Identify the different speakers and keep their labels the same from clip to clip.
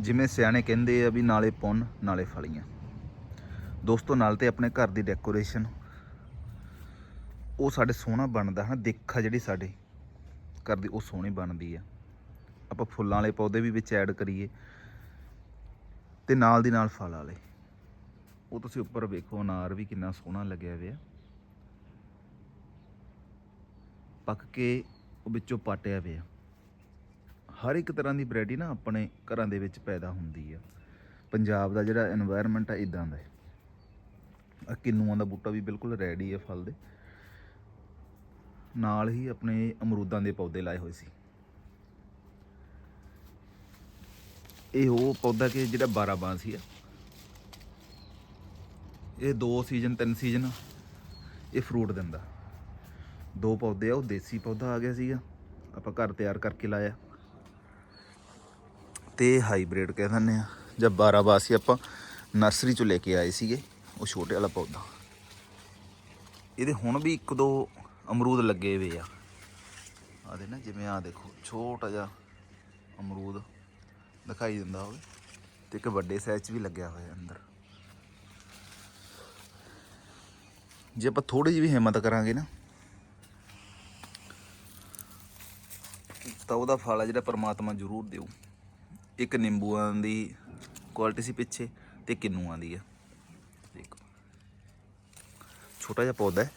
Speaker 1: ਜਿਵੇਂ ਸਿਆਣੇ ਕਹਿੰਦੇ ਆ ਵੀ ਨਾਲੇ ਪੁੰਨ, ਨਾਲੇ ਫਲੀਆਂ। ਦੋਸਤੋ, ਨਾਲ ਤੇ ਆਪਣੇ ਘਰ ਦੀ ਡੈਕੋਰੇਸ਼ਨ ਉਹ ਸਾਡੇ ਸੋਹਣਾ ਬਣਦਾ ਹੈ ਦੇਖਾ ਜਿਹੜੀ ਸਾਡੇ ਘਰ ਦੀ, ਉਹ ਸੋਹਣੀ ਬਣਦੀ ਆ। ਆਪਾਂ ਫੁੱਲਾਂ ਵਾਲੇ ਪੌਦੇ ਵੀ ਵਿੱਚ ਐਡ ਕਰੀਏ ਤੇ ਨਾਲ ਦੀ ਨਾਲ ਫਲ ਵਾਲੇ। ਉਹ ਤੁਸੀਂ ਉੱਪਰ ਵੇਖੋ, ਅਨਾਰ ਵੀ ਕਿੰਨਾ ਸੋਹਣਾ ਲੱਗਿਆ ਹੋਇਆ। ਪੱਕ ਕੇ ਉਹ ਵਿੱਚੋਂ ਪਾਟਿਆ ਹੋਇਆ ਹਰ ਇੱਕ ਤਰ੍ਹਾਂ ਦੀ ਵੈਰਾਈਟੀ ਨਾ ਆਪਣੇ ਘਰਾਂ ਦੇ ਵਿੱਚ ਪੈਦਾ ਹੁੰਦੀ ਆ। ਪੰਜਾਬ ਦਾ ਜਿਹੜਾ এনवायरमेंट ਆ ਇਦਾਂ ਦਾ ਆ ਕਿੰਨੂਆਂ ਦਾ ਬੂਟਾ ਵੀ ਬਿਲਕੁਲ ਰੈਡੀ ਆ ਫਲ ਦੇ। ਨਾਲ ਹੀ ਆਪਣੇ ਅਮਰੂਦਾਂ ਦੇ ਪੌਦੇ ਲਾਏ ਹੋਏ ਸੀ। ਇਹ ਉਹ ਪੌਦਾ ਕਿ ਜਿਹੜਾ 12 ਬਾਂਸੀ ਆ। ਇਹ ਦੋ ਸੀਜ਼ਨ ਤਿੰਨ ਸੀਜ਼ਨ ਇਹ ਫਰੂਟ ਦਿੰਦਾ। ਦੋ ਪੌਦੇ ਆ, ਉਹ ਦੇਸੀ ਪੌਦਾ ਆ ਗਿਆ ਸੀਗਾ। ਆਪਾਂ ਘਰ ਤਿਆਰ ਕਰਕੇ ਲਾਇਆ। ਤੇ ਹਾਈਬ੍ਰਿਡ ਕਹਿ ਦਿੰਦੇ ਆ। ਜਾਂ 12 ਬਾਸੀ ਆਪਾਂ ਨਰਸਰੀ ਚੋਂ ਲੈ ਕੇ ਆਏ ਸੀਗੇ, ਉਹ ਛੋਟੇ ਵਾਲਾ ਪੌਦਾ। ਇਹਦੇ ਹੁਣ ਵੀ ਇੱਕ ਦੋ ਅਮਰੂਦ ਲੱਗੇ ਹੋਏ ਆ। ਆ ਦੇ ਨਾ, ਜਿਵੇਂ ਆ ਦੇਖੋ, ਛੋਟਾ ਜਿਹਾ ਅਮਰੂਦ ਦਿਖਾਈ ਦਿੰਦਾ ਹੋਵੇ ਤੇ ਇੱਕ ਵੱਡੇ ਸਾਈਜ਼ 'ਚ ਵੀ ਲੱਗਿਆ ਹੋਇਆ ਅੰਦਰ। ਜੇ ਆਪਾਂ ਥੋੜੀ ਜਿਹੀ ਵੀ ਹਿੰਮਤ ਕਰਾਂਗੇ ਨਾ, ਤਾਂ ਉਹਦਾ ਫਲ ਆ ਜਿਹੜਾ ਪਰਮਾਤਮਾ ਜ਼ਰੂਰ ਦੇਊ। ਇੱਕ ਨਿੰਬੂਆਂ ਦੀ ਕੁਆਲਿਟੀ ਸੀ ਪਿੱਛੇ ਤੇ ਕਿੰਨੂਆਂ ਦੀ ਆ। ਦੇਖੋ। ਛੋਟਾ ਜਿਹਾ ਪੌਦਾ ਹੈ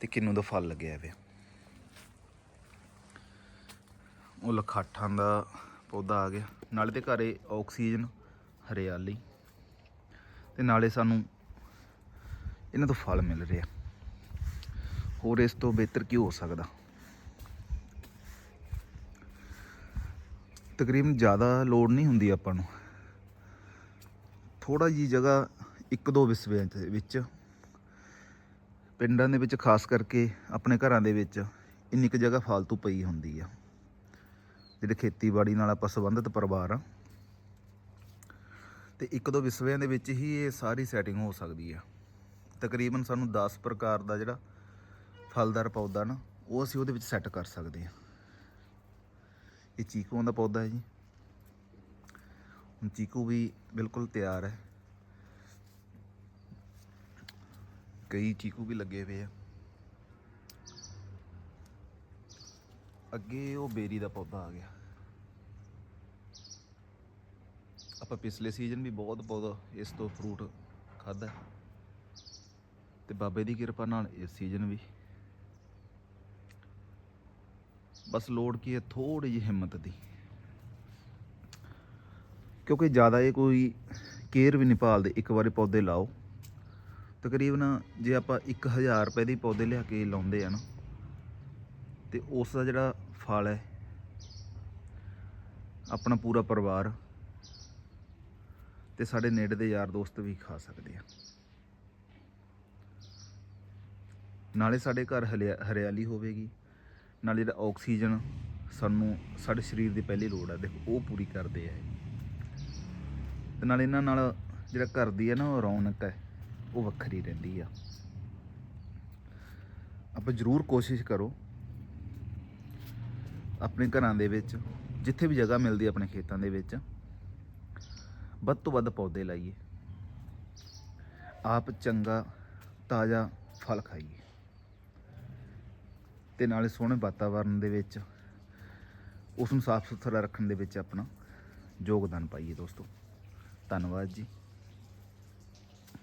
Speaker 1: ਤੇ ਕਿੰਨੂ ਦਾ ਫਲ ਲੱਗਿਆ ਪਿਆ। ਉਹ ਲਖਾਠਾਂ ਦਾ ਪੌਦਾ ਆ ਗਿਆ। ਨਾਲੇ ਤੇ ਘਰੇ ਆਕਸੀਜਨ ਹਰਿਆਲੀ। ਤੇ ਨਾਲੇ ਸਾਨੂੰ ਇਹਨਾਂ ਤੋਂ ਫਲ ਮਿਲ ਰਿਹਾ। ਹੋਰ ਇਸ ਤੋਂ ਬਿਹਤਰ ਕੀ ਹੋ ਸਕਦਾ? ਤਕਰੀਬਨ ਜ਼ਿਆਦਾ ਲੋੜ ਨਹੀਂ ਹੁੰਦੀ ਆਪਾਂ ਨੂੰ। ਥੋੜਾ ਜੀ ਜਗ੍ਹਾ ਇੱਕ ਦੋ ਵਿਸਵਿਆਂ ਦੇ ਵਿੱਚ। ਪਿੰਡਾਂ ਦੇ ਵਿੱਚ ਖਾਸ ਕਰਕੇ ਆਪਣੇ ਘਰਾਂ ਦੇ ਵਿੱਚ ਇੰਨੀ ਕੁ ਜਗ੍ਹਾ ਫालतू ਪਈ ਹੁੰਦੀ ਆ। ਜਿਹੜੇ ਖੇਤੀਬਾੜੀ ਨਾਲ ਆਪਾਂ ਸੰਬੰਧਿਤ ਪਰਿਵਾਰ ਆ। ਤੇ ਇੱਕ ਦੋ ਵਿਸਵਿਆਂ ਦੇ ਵਿੱਚ ਹੀ ਇਹ ਸਾਰੀ ਸੈਟਿੰਗ ਹੋ ਸਕਦੀ ਆ। ਤਕਰੀਬਨ ਸਾਨੂੰ 10 ਪ੍ਰਕਾਰ ਦਾ ਜਿਹੜਾ ਫਲਦਾਰ ਪੌਦਾ ਨਾ, ਉਹ ਅਸੀਂ ਉਹਦੇ ਵਿੱਚ ਸੈੱਟ ਕਰ ਸਕਦੇ ਆ। ਇਹ ਚੀਕੂਆਂ ਦਾ ਪੌਦਾ ਹੈ ਜੀ। ਹੁਣ ਚੀਕੂ ਵੀ ਬਿਲਕੁਲ ਤਿਆਰ ਹੈ। ਕਈ ਚੀਕੂ ਵੀ ਲੱਗੇ ਹੋਏ ਆ। ਅੱਗੇ ਉਹ ਬੇਰੀ ਦਾ ਪੌਦਾ ਆ ਗਿਆ। ਆਪਾਂ ਪਿਛਲੇ ਸੀਜ਼ਨ ਵੀ ਬਹੁਤ ਪੌਦਾ ਇਸ ਤੋਂ ਫਰੂਟ ਖਾਦਾ ਤੇ ਬਾਬੇ ਦੀ ਕਿਰਪਾ ਨਾਲ ਇਸ ਸੀਜ਼ਨ ਵੀ। ਬਸ ਲੋੜ ਕੀ ਹੈ ਥੋੜੀ ਜਿਹੀ ਹਿੰਮਤ ਦੀ। ਕਿਉਂਕਿ ਜ਼ਿਆਦਾ ਇਹ ਕੋਈ ਕੇਅਰ ਵੀ ਨਹੀਂ ਭਾਲਦੇ, ਇੱਕ ਵਾਰੀ ਪੌਦੇ ਲਾਓ। ਤਕਰੀਬਨ ਜੇ ਆਪਾਂ 1000 ਰੁਪਏ ਦੀ ਪੌਦੇ ਲਿਆ ਕੇ ਲਾਉਂਦੇ ਆ ਨਾ, ਤੇ ਉਸ ਦਾ ਜਿਹੜਾ ਫਲ ਹੈ, ਆਪਣਾ ਪੂਰਾ ਪਰਿਵਾਰ ਤੇ ਸਾਡੇ ਨੇੜੇ ਦੇ ਯਾਰ ਦੋਸਤ ਵੀ ਖਾ ਸਕਦੇ ਆ। ਨਾਲੇ ਸਾਡੇ ਘਰ ਹਲਿਆ- ਹਰਿਆਲੀ ਹੋਵੇਗੀ। ਨਾਲ ਜਿਹੜਾ ਆਕਸੀਜਨ ਸਾਨੂੰ ਸਾਡੇ ਸਰੀਰ ਦੀ ਪਹਿਲੀ ਲੋੜ ਹੈ ਦੇਖੋ, ਉਹ ਪੂਰੀ ਕਰਦੇ ਆ ਇਹ। ਤੇ ਨਾਲ ਇਹਨਾਂ ਨਾਲ ਜਿਹੜਾ ਘਰ ਦੀ ਹੈ ਨਾ, ਉਹ ਰੌਣਕ ਹੈ ਉਹ ਵੱਖਰੀ ਰਹਿੰਦੀ ਆ। ਆਪਾਂ ਜ਼ਰੂਰ ਕੋਸ਼ਿਸ਼ ਕਰੋ, ਆਪਣੇ ਘਰਾਂ ਦੇ ਵਿੱਚ, ਜਿੱਥੇ ਵੀ ਜਗ੍ਹਾ ਮਿਲਦੀ ਆਪਣੇ ਖੇਤਾਂ ਦੇ ਵਿੱਚ, ਵੱਧ ਤੋਂ ਵੱਧ ਪੌਦੇ ਲਾਈਏ। ਆਪ ਚੰਗਾ, ਤਾਜ਼ਾ ਫਲ ਖਾਈਏ। ਤੇ ਨਾਲੇ ਸੋਹਣੇ ਵਾਤਾਵਰਣ ਦੇ ਵਿੱਚ ਉਸ ਨੂੰ ਸਾਫ਼ ਸੁਥਰਾ ਰੱਖਣ ਦੇ ਵਿੱਚ ਆਪਣਾ ਯੋਗਦਾਨ ਪਾਈਏ ਦੋਸਤੋ। ਧੰਨਵਾਦ ਜੀ।